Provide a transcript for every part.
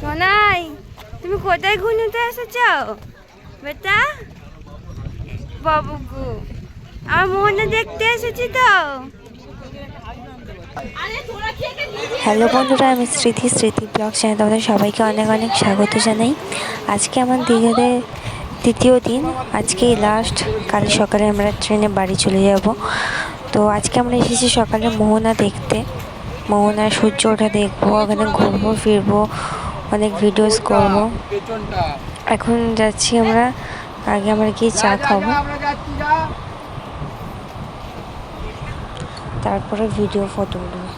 সোনাই, তুমি কোথায় ঘুরতে এসেছ? বেটা? বাবুকু আমার মোহনা দেখতে এসেছি তো। হ্যালো বন্ধুরা, আমি স্মৃতি স্মৃতি ব্লগ চ্যানেল তোমাদের সবাইকে অনেক অনেক স্বাগত জানাই। আজকে আমার দীঘাতে দ্বিতীয় দিন, আজকেই লাস্ট কাল সকালে আমরা ট্রেনে বাড়ি চলে যাব। তো আজকে আমরা এসেছি সকালে মোহনা দেখতে। মোহনার সূর্য ওঠা দেখব ওখানে ঘুরবো ফিরবো অনেক ভিডিওস করব। এখন যাচ্ছি আমরা আগে আমরা গিয়ে চা খাব। তারপরে ভিডিও ফটো উঠবো।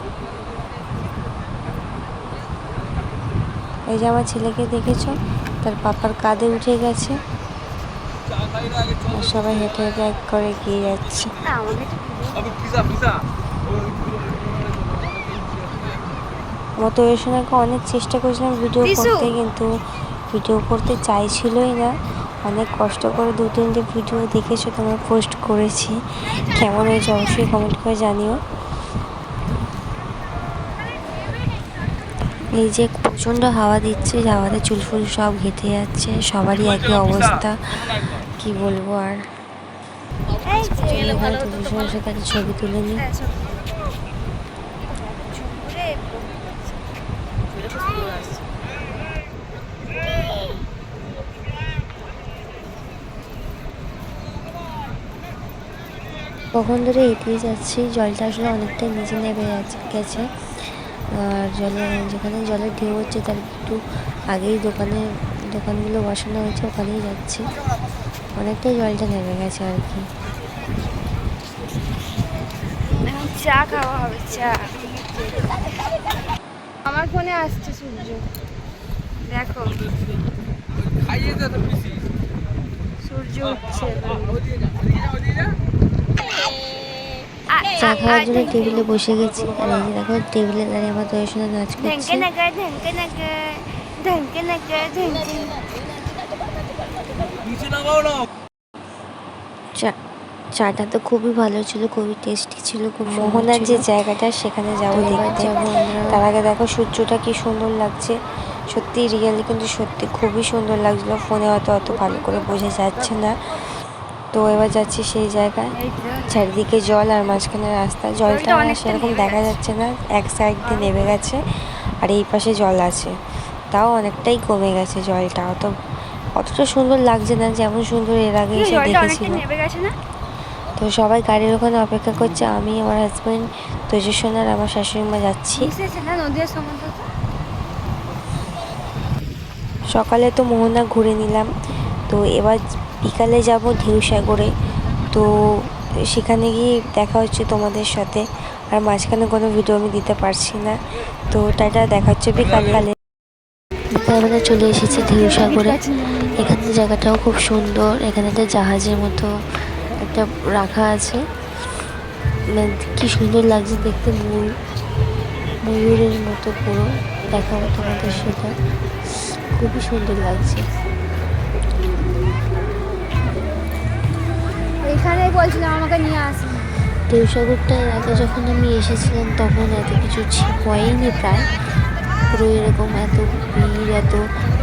এই যে আমার ছেলেকে দেখেছ তার পাপার কাঁধে উঠে গেছে। সবাই হেঁটে হেঁটে এক করে গিয়ে যাচ্ছে। সময়কে অনেক চেষ্টা করেছিলাম ভিডিও। করতে কিন্তু ভিডিও করতে চাইছিলই না অনেক কষ্ট করে দু তিনটে ভিডিও দেখেছ তোমরা পোস্ট করেছি কেমন হয়েছে অবশ্যই কমেন্ট করে জানিও এই যে প্রচণ্ড হাওয়া দিচ্ছে হাওয়াতে চুল ফুল সব ঘেটে যাচ্ছে সবারই একই অবস্থা কি বলব আর ছবি তুলে নিই হ্যাঁ, সব- ঝুমুরে কখন ধরে এগিয়ে যাচ্ছি জলটা আসলে অনেকটাই নিচে নেমে গেছে আর জলে যেখানে জলের ঢেউ হচ্ছে তার একটু আগেই দোকানে দোকানগুলো বসানো হয়েছে ওখানেই যাচ্ছি। অনেকটাই জলটা নেমে গেছে আর কি। চা খাওয়া হবে চা। আমার ফোনে আসছে সূর্য। দেখো। সূর্য উঠছে। চা খাওয়ার জন্য টেবিলে বসে গেছি। আর এই যে দেখো টেবিলে দাঁড়িয়ে আমার তোর সঙ্গে নাচ ঢেঙ্কে করছে চাটা তো খুবই ভালো ছিল খুবই টেস্টি ছিল খুব মোহনার যে জায়গাটা সেখানে যাব দেখতে। তার আগে দেখো সূর্যটা কি সুন্দর লাগছে। সত্যি রিয়েলি কিন্তু সত্যি খুবই সুন্দর লাগছিল। ফোনে হয়তো অত ভালো করে বোঝা যাচ্ছে না। তো এবার যাচ্ছি সেই জায়গায়। চারিদিকে জল আর মাঝখানে রাস্তা। জলটা সেরকম দেখা যাচ্ছে না। এক সাইড দিয়ে নেমে গেছে আর এই পাশে জল আছে। তাও অনেকটাই কমে গেছে জলটা। অত অতটা সুন্দর লাগছে না যেমন সুন্দর এর আগে এসে দেখেছিলাম। না? তো সবাই গাড়ির ওখানে অপেক্ষা করছে। আমি আমার হাজব্যান্ড তেজস্বন আর আমার শাশুড়ি মা যাচ্ছি? সকালে তো মোহনা ঘুরে নিলাম। তো এবার বিকালে যাব ঢেউসাগরে তো সেখানে গিয়ে দেখা হচ্ছে তোমাদের সাথে। আর মাঝখানে কোনো ভিডিও আমি দিতে পারছি না। তো টাটা, দেখা হচ্ছে বিকালে। বিকালবেলা চলে এসেছি ঢেউসাগরে এখানে জায়গাটাও খুব সুন্দর। এখানে একটা জাহাজের মতো একটা রাখা আছে। মানে কি সুন্দর লাগছে দেখতে। ময়ূর, ময়ূরের মতো পুরো দেখাবো তোমাদের সেটা। খুবই সুন্দর লাগছে। এইখানেই বলছিলাম আমাকে নিয়ে আসুন দেবসাগরটা আগে যখন আমি এসেছিলাম তখন এত কিছু হয়নি প্রায়। পুরো এরকম এত ভিড় এত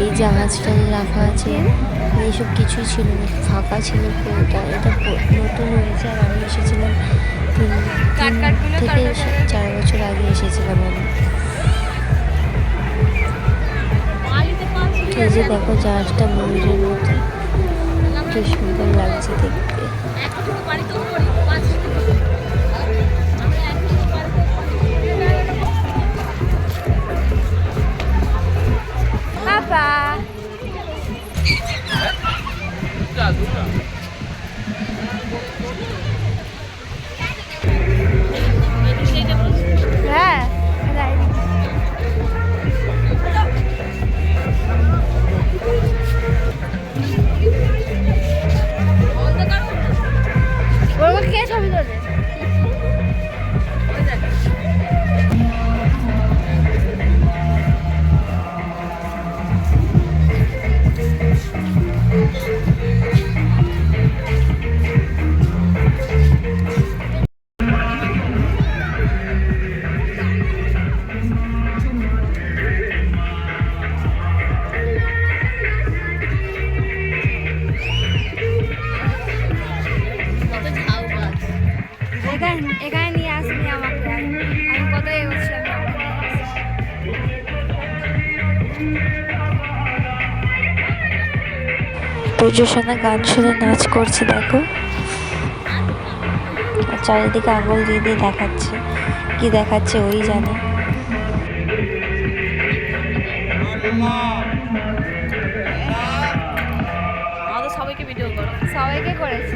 এই জাহাজটা রাখা আছে এইসব কিছুই ছিল না ফাঁকা ছিল পুরোটা। এটা নতুন হয়েছে আর আমি এসেছিলাম তিন থেকে চার বছর আগে এসেছিলাম আমি। এই যে দেখো জাহাজটা ময়ূরের মতো কি সুন্দর লাগছে দেখতে। সূর্যসোনা গান শুনে নাচ করছে, দেখো। চারিদিকে আঙুল দিয়ে দিয়ে দেখাচ্ছে। কি দেখাচ্ছে ওই জানে। সবাইকে ভিডিও করো। সবাইকে করেছি।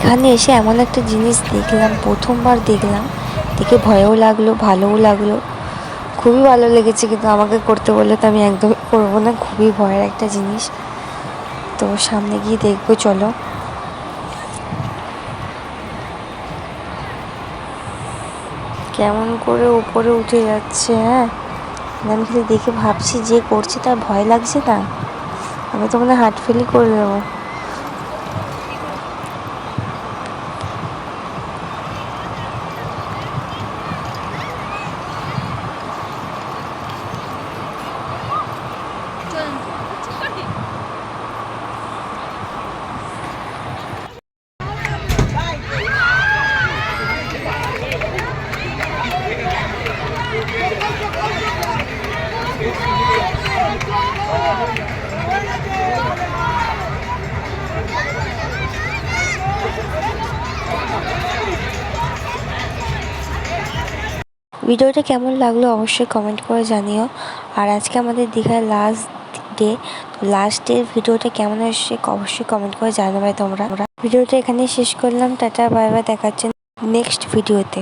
এখানে এসে এমন একটা জিনিস দেখলাম, প্রথমবার দেখলাম। দেখে ভয়ও লাগল, ভালোও লাগল। খুবই ভালো লেগেছে, কিন্তু আমাকে করতে বললে তো আমি একদমই করব না। খুবই ভয়ের একটা জিনিস। তো সামনে গিয়ে দেখব, চলো। কেমন করে উপরে উঠে যাচ্ছে হ্যাঁ? আমি খালি দেখে ভাবছি যে করছে, তার ভয় লাগছে না? আমি তো মনে হার্ট ফেলই করে দেবো। ভিডিওটা কেমন লাগল অবশ্যই কমেন্ট করে জানিও। আর আজকে আমাদের দীঘার লাস্ট ডে লাস্ট ডে ভিডিওটা কেমন এসছে অবশ্যই কমেন্ট করে জানাবে তোমরা। ভিডিওটা এখানেই শেষ করলাম। টাটা বাই দেখাচ্ছেন দেখাচ্ছে নেক্সট ভিডিওতে।